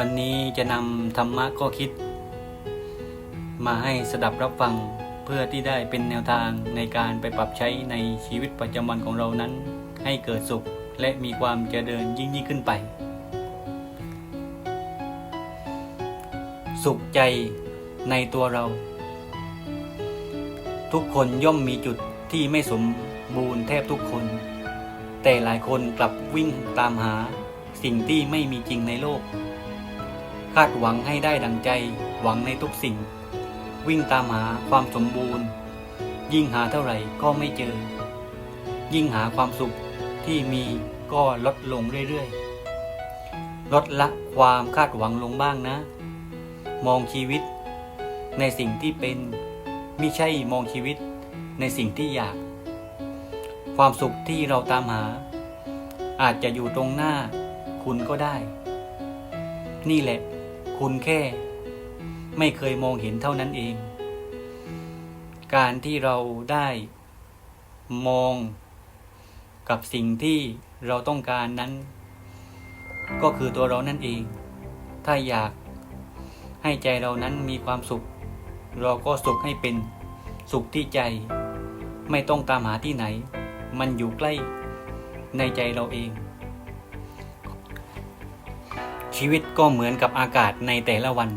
วันนี้จะนำธรรมะก็คิด มาให้สดับรับฟังเพื่อที่ได้เป็นแนวทางในการไปปรับใช้ในชีวิตประจำวันของเรานั้น ให้เกิดสุขและมีความเจริญยิ่งยิ่งขึ้นไป สุขใจในตัวเรา ทุกคนย่อมมีจุดที่ไม่สมบูรณ์แทบทุกคน แต่หลายคนกลับวิ่งตามหาสิ่งที่ไม่มีจริงในโลก คาดหวังให้ได้ดังใจ หวังในทุกสิ่ง วิ่งตามหาความสมบูรณ์ ยิ่งหาเท่าไหร่ก็ไม่เจอ ยิ่งหาความสุขที่มีก็ลดลงเรื่อยๆ ลดละความคาดหวังลงบ้างนะ มองชีวิต ในสิ่งที่เป็นไม่ใช่มองชีวิตในสิ่งที่อยาก ความสุขที่เราตามหา อาจจะอยู่ตรงหน้าคุณก็ได้ นี่แหละ คุณแค่ ไม่เคยมองเห็นเท่านั้นเอง การที่เราได้มองกับสิ่งที่เราต้องการนั้น ก็คือตัวเรานั่นเอง ถ้าอยากให้ใจเรานั้นมีความสุข เราก็สุขให้เป็นสุขที่ใจ ไม่ต้องตามหาที่ไหน มันอยู่ใกล้ในใจเราเอง ชีวิตก็เหมือนกับอากาศในแต่ละวัน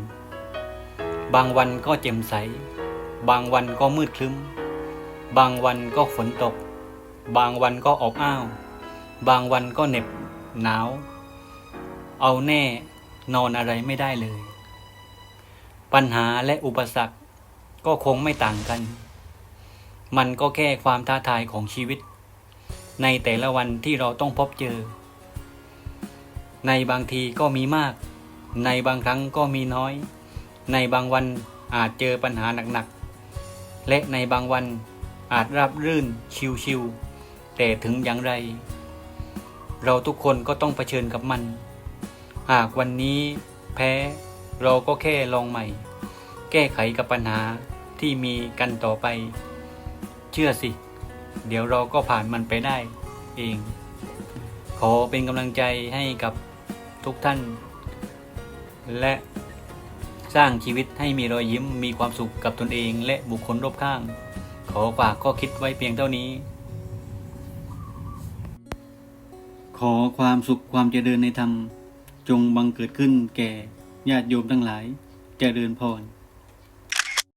บางวันก็แจ่มใส บางวันก็มืดครึ้ม บางวันก็ฝนตก บางวันก็อบอ้าว บางวันก็เหน็บหนาว เอาแน่นอนอะไรไม่ได้เลย ปัญหาและอุปสรรคก็คงไม่ต่างกัน มันก็แค่ความท้าทายของชีวิต ในแต่ละวันที่เราต้องพบเจอ ในบางทีก็มีมาก ในบางครั้งก็มีน้อย ในบางวันอาจเจอปัญหาหนักๆ และในบางวันอาจราบรื่นชิวๆแต่ถึงอย่างไร เราทุกคนก็ต้องเผชิญกับมัน หากวันนี้แพ้เราก็แค่ลองใหม่ แก้ไขกับปัญหาที่มีกันต่อไป เชื่อสิ เดี๋ยวเราก็ผ่านมันไปได้เอง ขอเป็นกำลังใจให้กับ ทุกท่าน และสร้างชีวิตให้มีรอยยิ้มมีความสุขกับตนเองและบุคคลรอบข้าง ขอฝากข้อคิดไว้เพียงเท่านี้ ขอความสุขความเจริญในธรรม จงบังเกิดขึ้นแก่ญาติโยมทั้งหลาย เจริญพร